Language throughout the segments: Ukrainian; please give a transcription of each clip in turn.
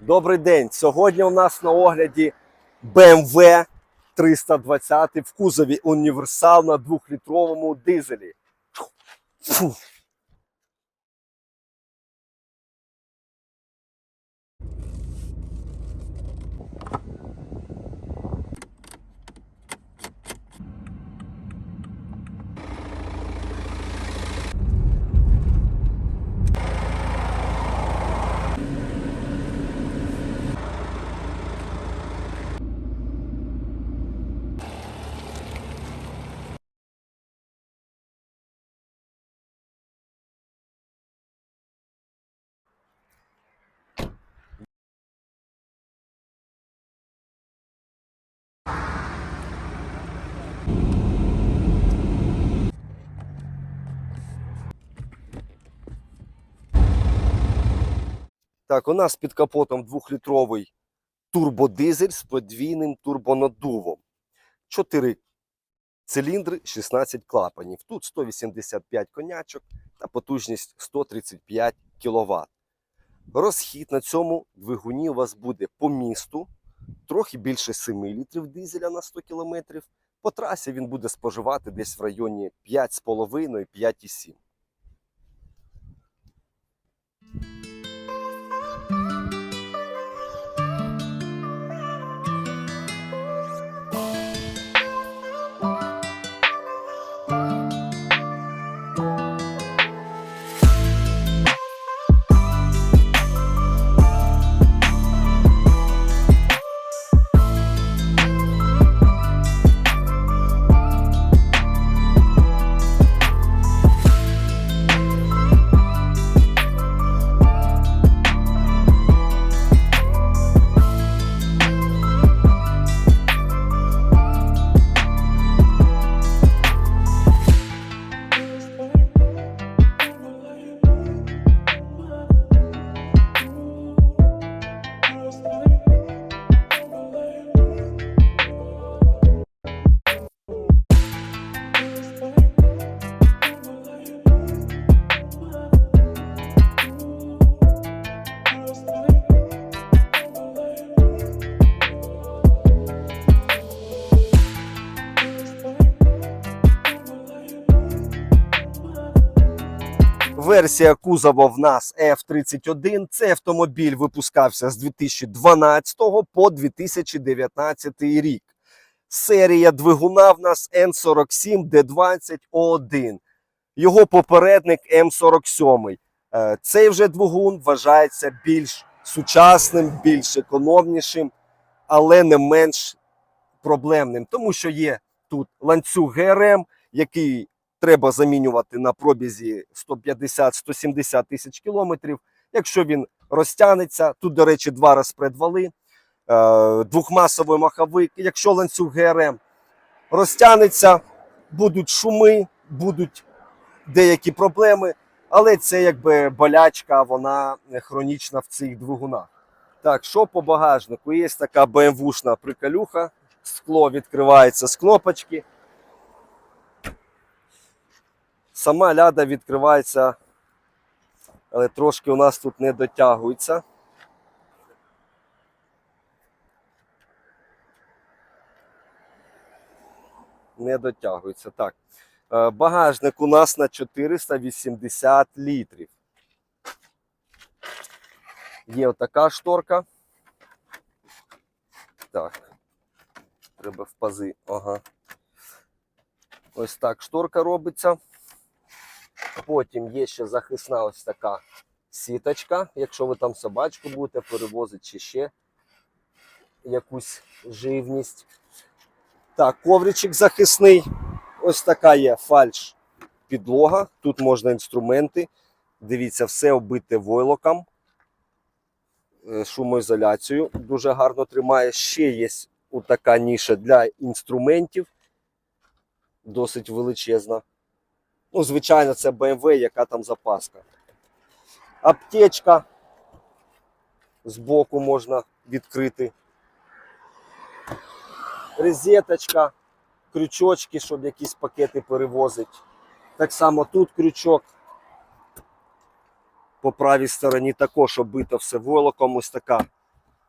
Добрий день. Сьогодні у нас на огляді BMW 320 в кузові універсал на 2-літровому дизелі. Фу. Так, у нас під капотом 2-літровий турбодизель з подвійним турбонаддувом. 4 циліндри, 16 клапанів. Тут 185 конячок та потужність 135 кВт. Розхід на цьому двигуні у вас буде по місту трохи більше 7 літрів дизеля на 100 км. По трасі він буде споживати десь в районі 5,5-5,7. Версія кузова в нас F31. Цей автомобіль випускався з 2012 по 2019 рік. Серія двигуна в нас N47D20O1. Його попередник М47. Е, Цей вже двигун вважається більш сучасним, більш економнішим, але не менш проблемним, тому що є тут ланцюг ГРМ, який треба замінювати на пробізі 150-170 тисяч кілометрів. Якщо він розтягнеться, тут, до речі, два розпредвали, е, двохмасовий маховик. Якщо ланцюг ГРМ розтягнеться, будуть шуми, будуть деякі проблеми, але це якби болячка, вона хронічна в цих двигунах. Так, що по багажнику? Є така BMW-шна приколюха, скло відкривається з кнопочки. Сама ляда відкривається, але трошки у нас тут не дотягується. Не дотягується. Так. Е, Багажник у нас на 480 літрів. Є отака шторка. Так. Треба в пази. Ага. Ось так шторка робиться. Потім є ще захисна ось така сіточка, якщо ви там собачку будете перевозити чи ще якусь живність. Так, ковричик захисний. Ось така є фальш підлога. Тут можна інструменти. Дивіться, все оббите войлоком. Е, Шумоізоляцію дуже гарно тримає. Ще є така ніша для інструментів. Досить величезна. Ну, звичайно, це BMW, яка там запаска. Аптечка. Збоку можна відкрити. Розеточка, крючочки, щоб якісь пакети перевозити. Так само тут крючок. По правій стороні також оббито все волоком. Ось така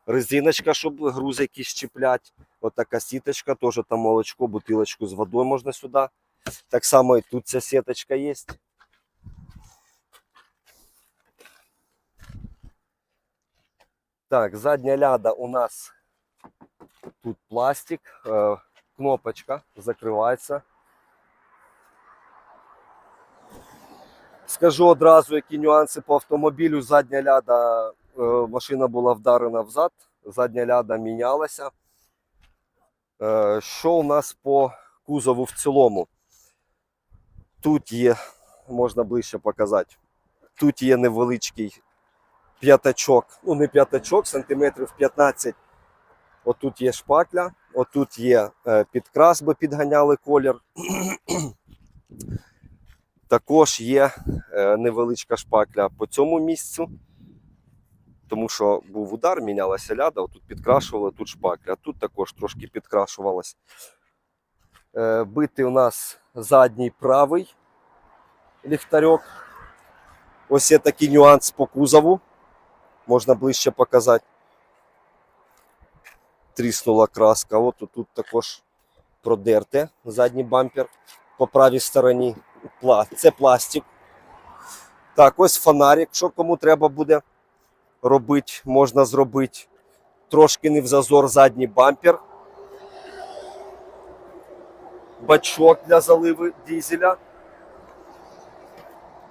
резиночка, щоб грузи якісь чіплять. От така сіточка, теж там молочко, бутилочку з водою можна сюди. Так само і тут ця сіточка є. Так, задня ляда у нас тут пластик, е, кнопочка закривається. Скажу одразу, які нюанси по автомобілю. Задня ляда, е, машина була вдарена взад, задня ляда мінялася. Що у нас по кузову в цілому? Тут є, можна ближче показати, тут є невеличкий п'ятачок, ну не п'ятачок, сантиметрів 15. Отут є шпакля, отут є е, підкрас, бо підганяли колір. Також є е, невеличка шпакля по цьому місцю, тому що був удар, мінялася ляда, тут підкрашували, тут шпакля, тут також трошки підкрашувалась. Е, Битий у нас задній правий ліхтарьок. Ось є такий нюанс по кузову. Можна ближче показати. Тріснула краска. От тут також продерте задній бампер по правій стороні. Це пластик. Так, ось фонарик. Що кому треба буде робити, можна зробити. Трошки не в зазор задній бампер. Бачок для заливи дізеля.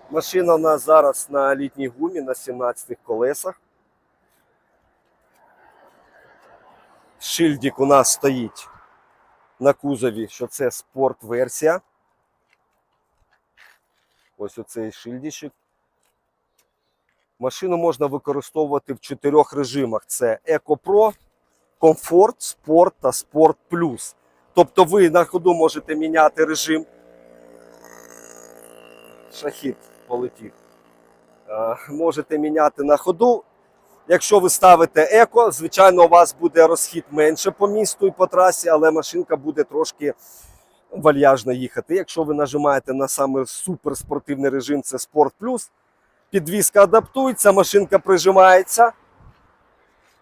Машина у нас зараз на літній гумі на 17 колесах. Шильдик у нас стоїть на кузові, що це спорт-версія. Ось оцей шильдичок. Машину можна використовувати в чотирьох режимах: це Eco Pro, Comfort, Sport та Sport Plus. Тобто ви на ходу можете міняти режим. Шахід полетів. Е, Можете міняти на ходу. Якщо ви ставите еко, звичайно, у вас буде розхід менше по місту і по трасі, але машинка буде трошки вальяжно їхати. Якщо ви нажимаєте на саме суперспортивний режим, це Sport Plus, підвізка адаптується, машинка прижимається,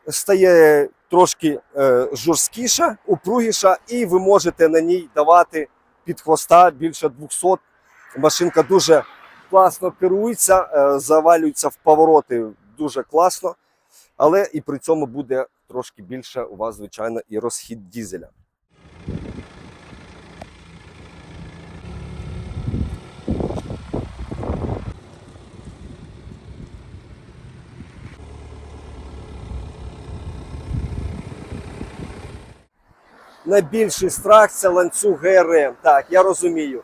стає трошки е, жорсткіша, упругіша, і ви можете на ній давати під хвоста більше 200. Машинка дуже класно керується, е, завалюється в повороти дуже класно, але і при цьому буде трошки більше у вас, звичайно, і розхід дізеля. Найбільший страх це ланцюг ГРМ. Так, я розумію.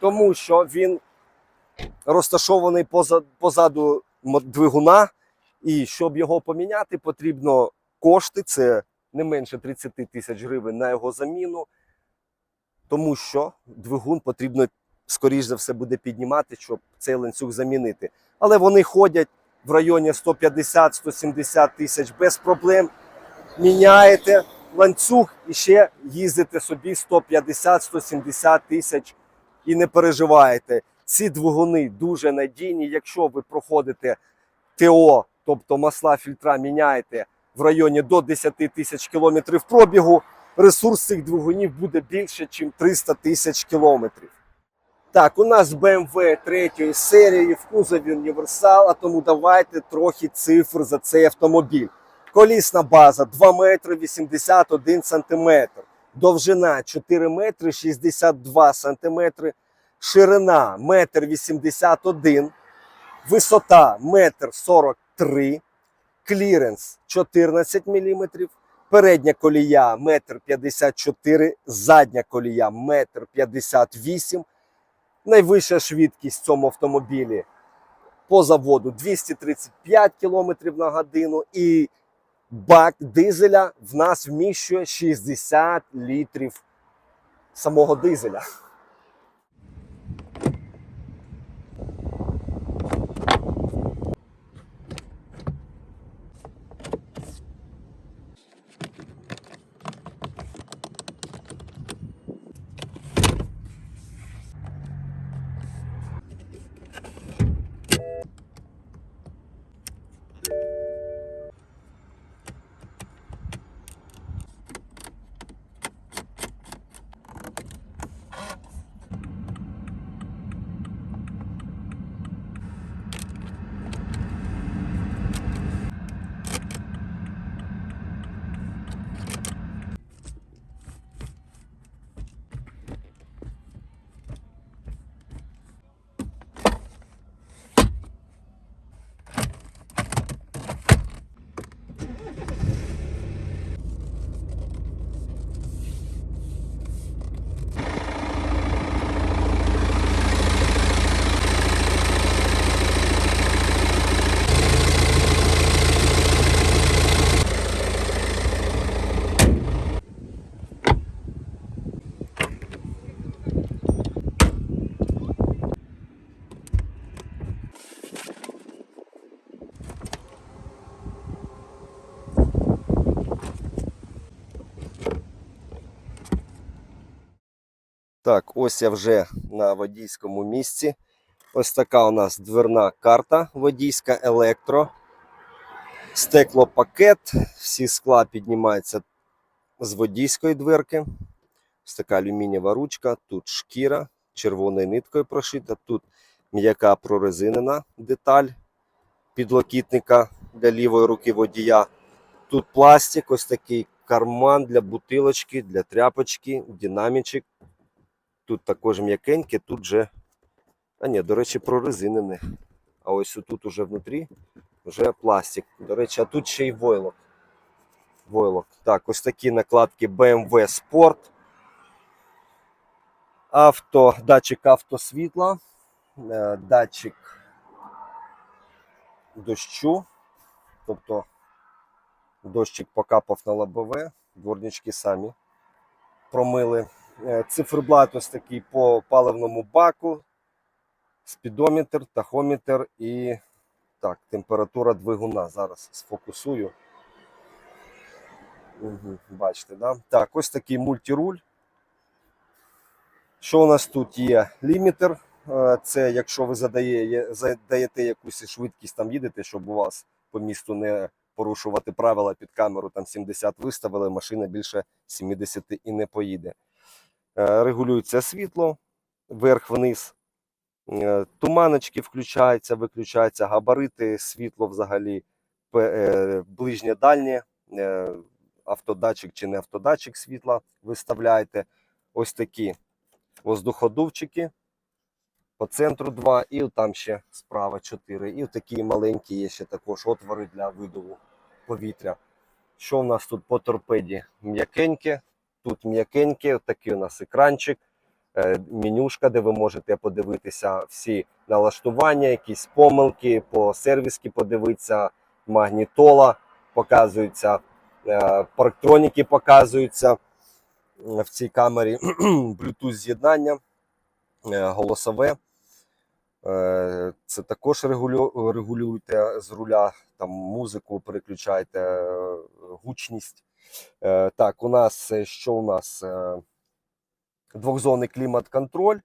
Тому що він розташований поза- позаду двигуна, і щоб його поміняти, потрібно кошти. Це не менше 30 тисяч гривень на його заміну. Тому що двигун потрібно, скоріш за все, буде піднімати, щоб цей ланцюг замінити. Але вони ходять в районі 150-170 тисяч без проблем. Міняєте ланцюг і ще їздите собі 150-170 тисяч і не переживаєте. Ці двигуни дуже надійні. Якщо ви проходите ТО, тобто масла фільтра міняєте в районі до 10 тисяч кілометрів пробігу, ресурс цих двигунів буде більше, ніж 300 тисяч кілометрів. Так, у нас BMW третьої серії в кузові універсал, а тому давайте трохи цифр за цей автомобіль. Колісна база 2 метри 81 сантиметр, довжина 4 метри 62 сантиметри, ширина 1 81 висота 1 43 кліренс 14 мм, передня колія 1 54 задня колія 1 58 Найвища швидкість в цьому автомобілі по заводу 235 км на годину. І бак дизеля в нас вміщує 60 літрів самого дизеля. Ось я вже на водійському місці. Ось така у нас дверна карта водійська електро. Стеклопакет. Всі скла піднімаються з водійської дверки. Ось така алюмінієва ручка. Тут шкіра червоною ниткою прошита. Тут м'яка прорезинена деталь підлокітника для лівої руки водія. Тут пластик, ось такий карман для бутилочки, для тряпочки, динамічик. Тут також м'якеньке, тут же. А ні, до речі, прорезинене. А ось тут уже внутрі вже пластик. До речі, а тут ще й войлок. Войлок. Так, ось такі накладки BMW Sport. Авто, датчик автосвітла, е, датчик дощу. Тобто дощик покапав на лобове, дворнички самі промили. Е, Циферблат ось такий по паливному баку, спідометр, тахометр і так, температура двигуна. Зараз сфокусую. Угу, бачите, да? Так, ось такий мультируль. Що у нас тут є? Лімітер. Е, Це якщо ви задає, задаєте якусь швидкість, там їдете, щоб у вас по місту не порушувати правила під камеру, там 70 виставили, машина більше 70 і не поїде. Е, Регулюється світло вверх-вниз. Е, Туманочки включаються, виключаються, габарити, світло взагалі, е, ближнє дальнє, автодатчик чи не автодатчик світла виставляєте. Ось такі воздуходувчики. По центру два, і там ще справа 4. І такі маленькі є ще також отвори для видову повітря. Що у нас тут по торпеді? М'якеньке. Тут м'якеньке, такий у нас екранчик, е, менюшка, де ви можете подивитися всі налаштування, якісь помилки, по сервіски подивитися, магнітола показується, е, парктроніки показуються в цій камері, Bluetooth з'єднання, е, голосове. Це також регулю... регулюєте з руля, там музику переключаєте, гучність. Е, Так, у нас е, що у нас? Е, Двохзонний клімат-контроль.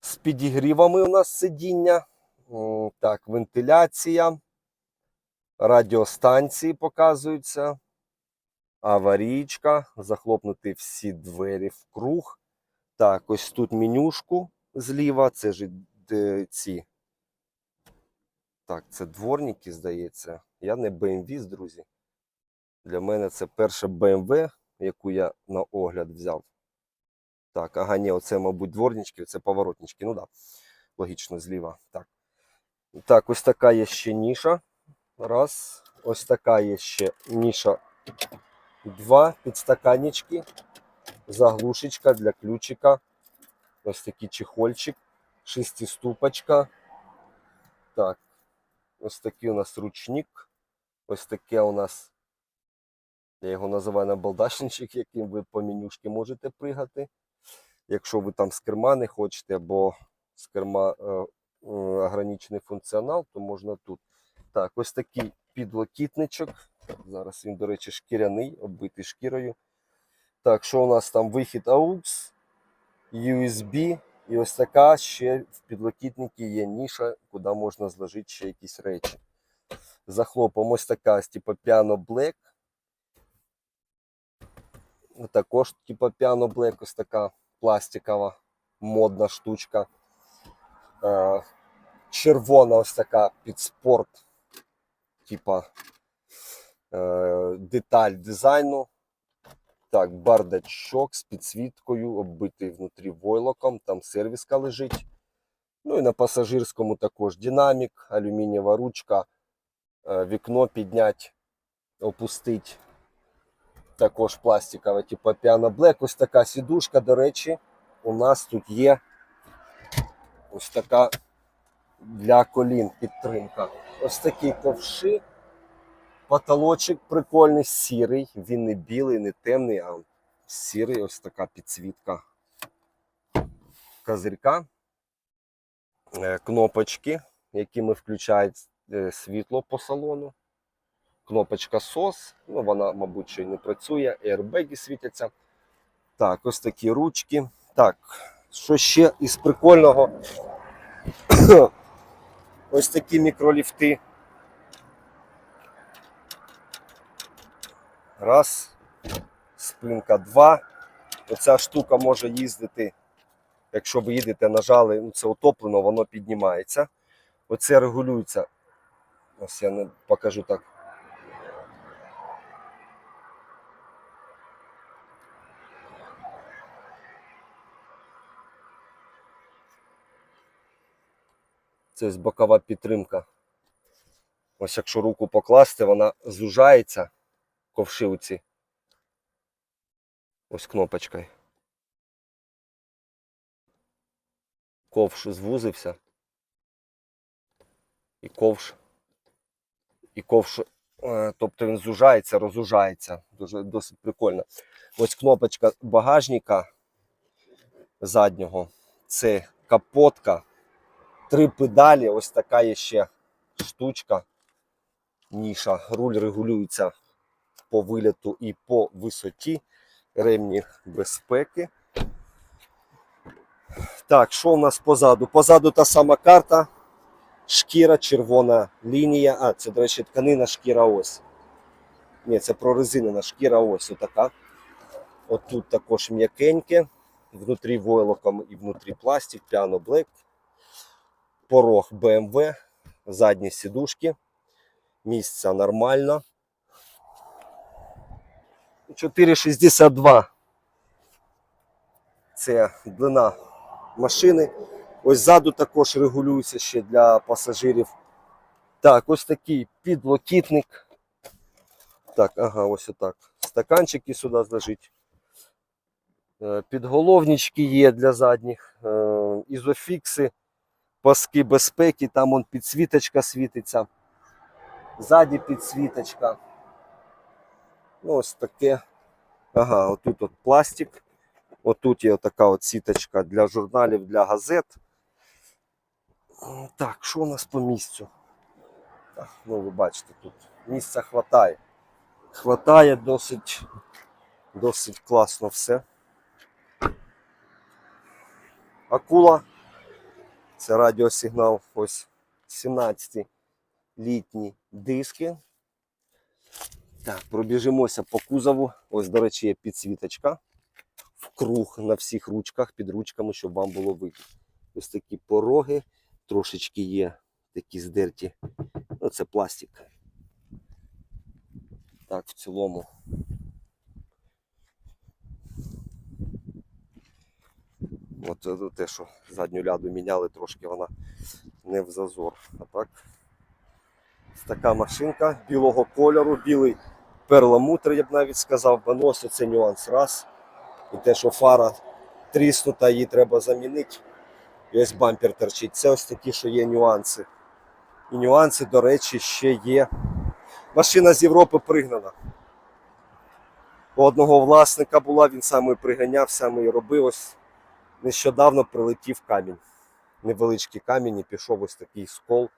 З підігрівами у нас сидіння. Так, вентиляція. Радіостанції показуються. Аварійка. Захлопнути всі двері в круг. Так, ось тут менюшку зліва. Це ж ці. Так, це дворники, здається. Я не BMW, друзі. Для мене це перша BMW, яку я на огляд взяв. Так, ага, ні, оце, мабуть, дворнички, це поворотнички. Ну так, да. логічно, зліва. Так. так, ось така є ще ніша. Раз. Ось така є ще ніша. Два підстаканнички. Заглушечка для ключика. Ось такий чехольчик. Шестиступочка. Так. Ось такий у нас ручник. Ось таке у нас. Я його називаю набалдашничок, яким ви по менюшки можете пригати. Якщо ви там з керма не хочете, або з керма е, ограничений функціонал, то можна тут. Так, ось такий підлокітничок. Зараз він, до речі, шкіряний, оббитий шкірою. Так, що у нас там вихід AUX, USB. І ось така ще в підлокітнику є ніша, куди можна зложити ще якісь речі. Захлопом ось така, типу Piano Black. Також, типу Piano Black, ось така пластикова модна штучка. Е, червона ось така під спорт, типа е, деталь дизайну. Так, бардачок з підсвіткою, оббитий внутрі войлоком, там сервіска лежить. Ну і на пасажирському також динамік, алюмінієва ручка, е, вікно підняти, опустить. Також пластикова, типу Piano Black. Ось така сідушка. До речі, у нас тут є ось така для колін підтримка. Ось такий ковши. Потолочок прикольний, сірий. Він не білий, не темний, а сірий. Ось така підсвітка козирька. Е, Кнопочки, якими включають е, світло по салону. Кнопочка SOS, ну вона, мабуть, ще й не працює, аербеги світяться. Так, ось такі ручки. Так, що ще із прикольного? Ось такі мікроліфти. Раз. Спинка два. Оця штука може їздити. Якщо ви їдете, нажали, ну це утоплено, воно піднімається. Оце регулюється. Ось я не покажу так. Це ось бокова підтримка. Ось якщо руку покласти, вона зужається ковши оці. Ось кнопочкою. Ковш звузився. І ковш. І ковш. е, Тобто він зужається, розужається. Дуже досить прикольно. Ось кнопочка багажника заднього. Це капотка. Три педалі. Ось така є ще штучка. Ніша. Руль регулюється по виліту і по висоті. Ремні безпеки. Так, що у нас позаду? Позаду та сама карта. Шкіра, червона лінія. А, це, до речі, тканина шкіра ось. Ні, це прорезинена шкіра ось отака. Отут також м'якеньке. Внутрі войлоком і внутрі пластик, піано Black. Порог BMW, задні сідушки. Місця нормально. 4,62. Це длина машини. Ось ззаду також регулюється ще для пасажирів. Так, ось такий підлокітник. Так, ага, ось отак. Стаканчики сюди лежить. Е, Підголовнички є для задніх, е, ізофікси, паски безпеки, там он підсвіточка світиться. Ззаді підсвіточка. Ну, ось таке. Ага, отут от пластик. Отут є така от сіточка для журналів, для газет. Так, що у нас по місцю? Так, ну ви бачите, тут місця хватає. Хватає досить, досить класно все. Акула. Це радіосигнал. Ось 17 літні диски. Так, пробіжимося по кузову. Ось, до речі, є підсвіточка в круг на всіх ручках, під ручками, щоб вам було видно. Ось такі пороги, трошечки є такі здерті. Ну, це пластик. Так, в цілому. От те, що задню ляду міняли, трошки вона не в зазор. А так. Така машинка білого кольору, білий перламутр, я б навіть сказав, бо ну, це нюанс раз. І те, що фара тріснута, її треба замінити. І ось бампер торчить. Це ось такі, що є нюанси. І нюанси, до речі, ще є. Машина з Європи пригнана. У одного власника була, він сам її приганяв, сам її робив. Ось нещодавно прилетів камінь. Невеличкий камінь і пішов ось такий скол.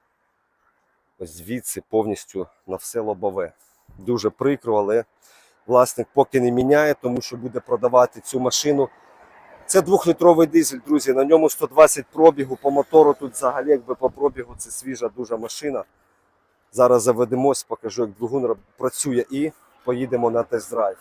Ось звідси повністю на все лобове. Дуже прикро, але власник поки не міняє, тому що буде продавати цю машину. Це двохлітровий дизель, друзі. На ньому 120 пробігу. По мотору тут взагалі, якби по пробігу, це свіжа дуже машина. Зараз заведемось, покажу, як двигун працює і поїдемо на тест-драйв.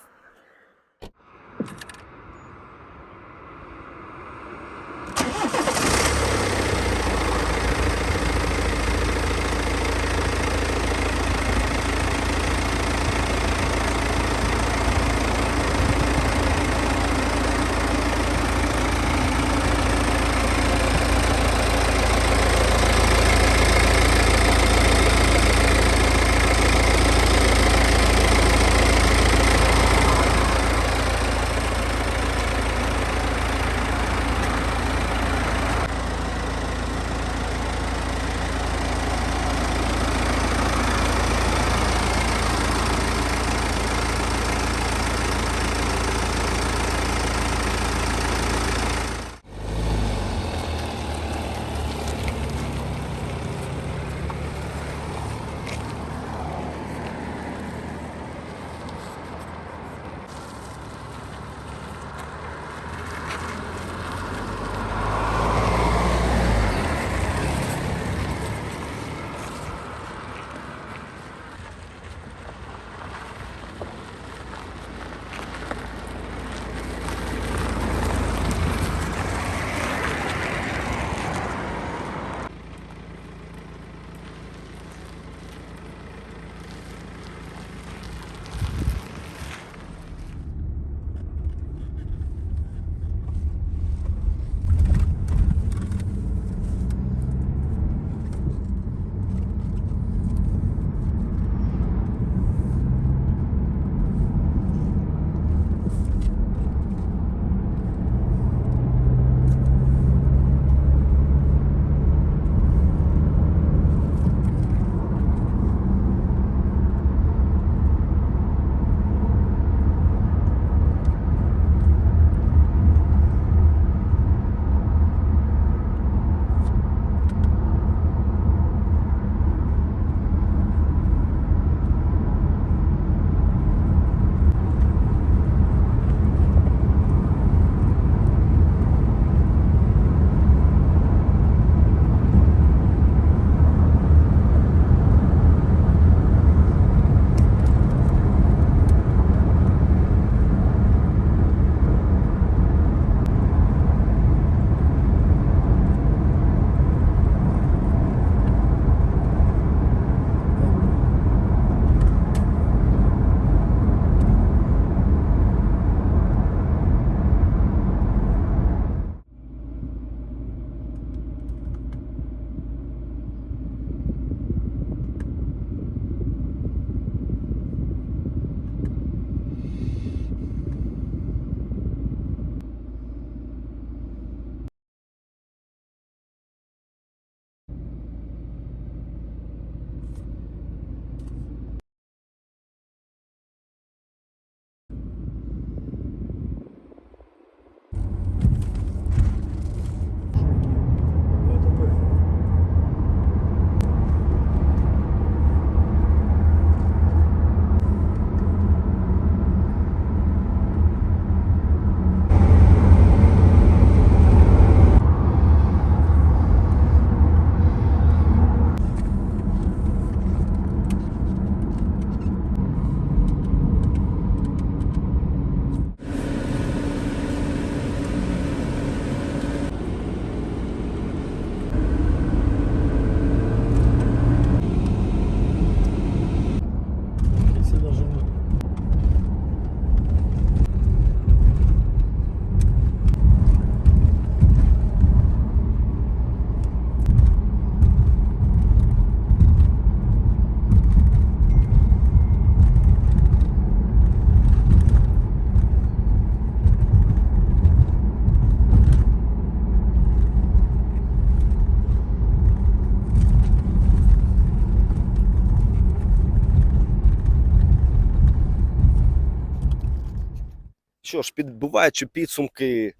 Що ж, підбиваючи підсумки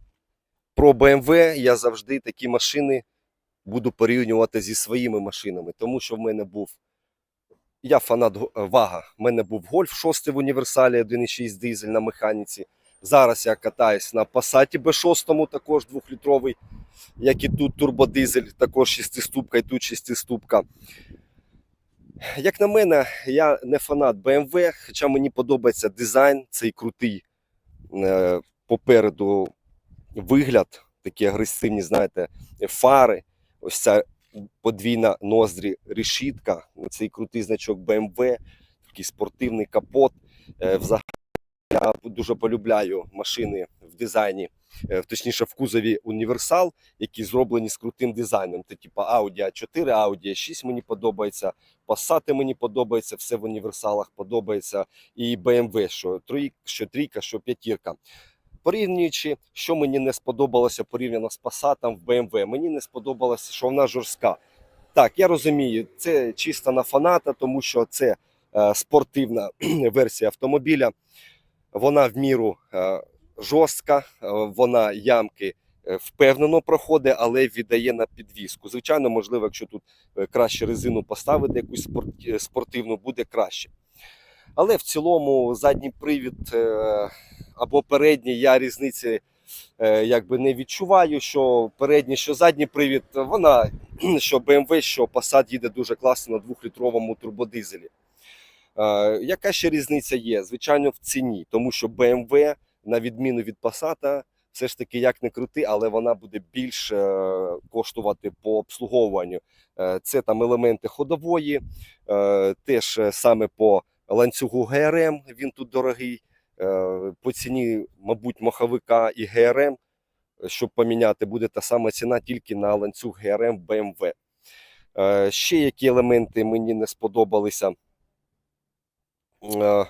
про BMW, я завжди такі машини буду порівнювати зі своїми машинами, тому що в мене був. Я фанат Вага. В мене був Гольф 6 в універсалі 1,6 дизель на механіці. Зараз я катаюсь на Passat B6, також 2-літровий, як і тут турбодизель, також 6-ступка, і тут 6-ступка. Як на мене, я не фанат BMW, хоча мені подобається дизайн, цей крутий е, попереду вигляд, такі агресивні, знаєте, фари. Ось ця подвійна ноздрі решітка, цей крутий значок BMW, такий спортивний капот. Е, Взагалі я дуже полюбляю машини в дизайні, е, точніше в кузові універсал, які зроблені з крутим дизайном. Це типу Audi A4, Audi A6 мені подобається, Passat мені подобається, все в універсалах подобається. І BMW, що трійка, що трійка, що п'ятірка. Порівнюючи, що мені не сподобалося порівняно з Passat в BMW, мені не сподобалося, що вона жорстка. Так, я розумію, це чисто на фаната, тому що це е, спортивна версія автомобіля. Вона в міру е, жорстка, е, вона ямки е, впевнено проходить, але віддає на підвіску. Звичайно, можливо, якщо тут краще резину поставити, якусь спортивну, буде краще. Але в цілому задній привід або передній я різниці якби не відчуваю, що передній, що задній привід, вона що BMW, що Passat їде дуже класно на 2-літровому турбодизелі. Яка ще різниця є? Звичайно, в ціні, тому що BMW, на відміну від Passat, все ж таки як не крути, але вона буде більш е, коштувати по обслуговуванню. Е, Це там елементи ходової, е, теж саме по ланцюгу ГРМ, він тут дорогий. По ціні, мабуть, маховика і ГРМ, щоб поміняти, буде та сама ціна тільки на ланцюг ГРМ BMW. Е, Ще які елементи мені не сподобалися. Е,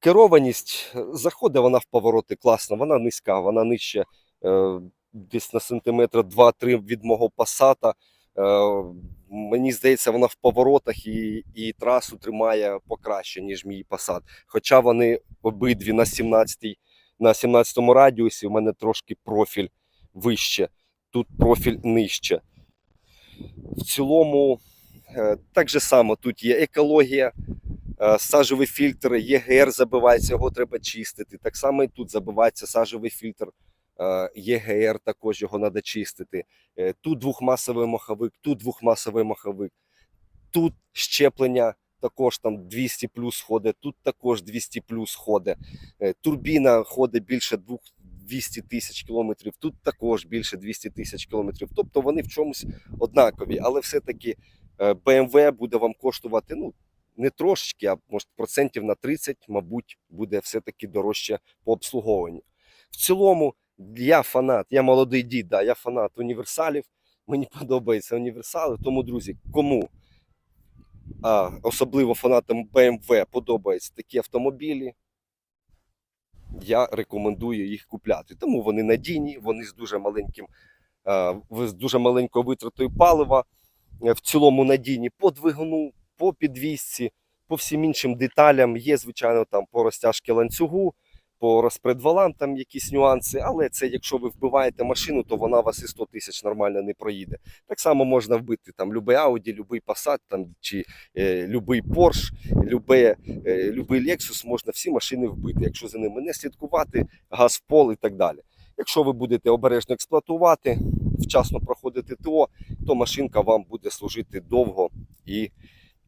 Керованість заходить вона в повороти класно, вона низька, вона нижче е, десь на сантиметр 2-3 від мого пасата. Е, мені здається, вона в поворотах і, і трасу тримає покраще, ніж мій пасат. Хоча вони обидві на 17 на 17 радіусі, у мене трошки профіль вище, тут профіль нижче. В цілому, е, так же само тут є екологія, е, сажевий фільтр, ЄГР забивається, його треба чистити. Так само і тут забивається сажевий фільтр, е, ЄГР також його треба чистити. Е, Тут двохмасовий маховик, тут двохмасовий маховик, тут щеплення також там 200 плюс ходить, тут також 200 плюс ходить. Е, Турбіна ходить більше 200 тисяч кілометрів, тут також більше 200 тисяч кілометрів. Тобто вони в чомусь однакові, але все-таки е, BMW буде вам коштувати ну, не трошечки, а може процентів на 30, мабуть, буде все-таки дорожче по обслуговуванню. В цілому, я фанат, я молодий дід, да, я фанат універсалів. Мені подобаються універсали. Тому, друзі, кому а, особливо фанатам BMW подобаються такі автомобілі, я рекомендую їх купляти. Тому вони надійні, вони з дуже маленьким, в- з дуже маленькою витратою палива, в цілому надійні по двигуну, по підвісці, по всім іншим деталям. Є, звичайно, там по розтяжки ланцюгу, по розпредвалам там якісь нюанси, але це якщо ви вбиваєте машину, то вона вас і 100 тисяч нормально не проїде. Так само можна вбити там любий Audi, любий Passat там, чи е, любий Porsche, любе, е, любий Lexus, можна всі машини вбити, якщо за ними не слідкувати, газ в пол і так далі. Якщо ви будете обережно експлуатувати, вчасно проходити ТО, то машинка вам буде служити довго і,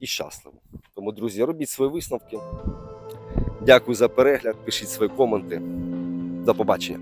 і щасливо. Тому, друзі, робіть свої висновки. Дякую за перегляд, пишіть свої коменти. До побачення.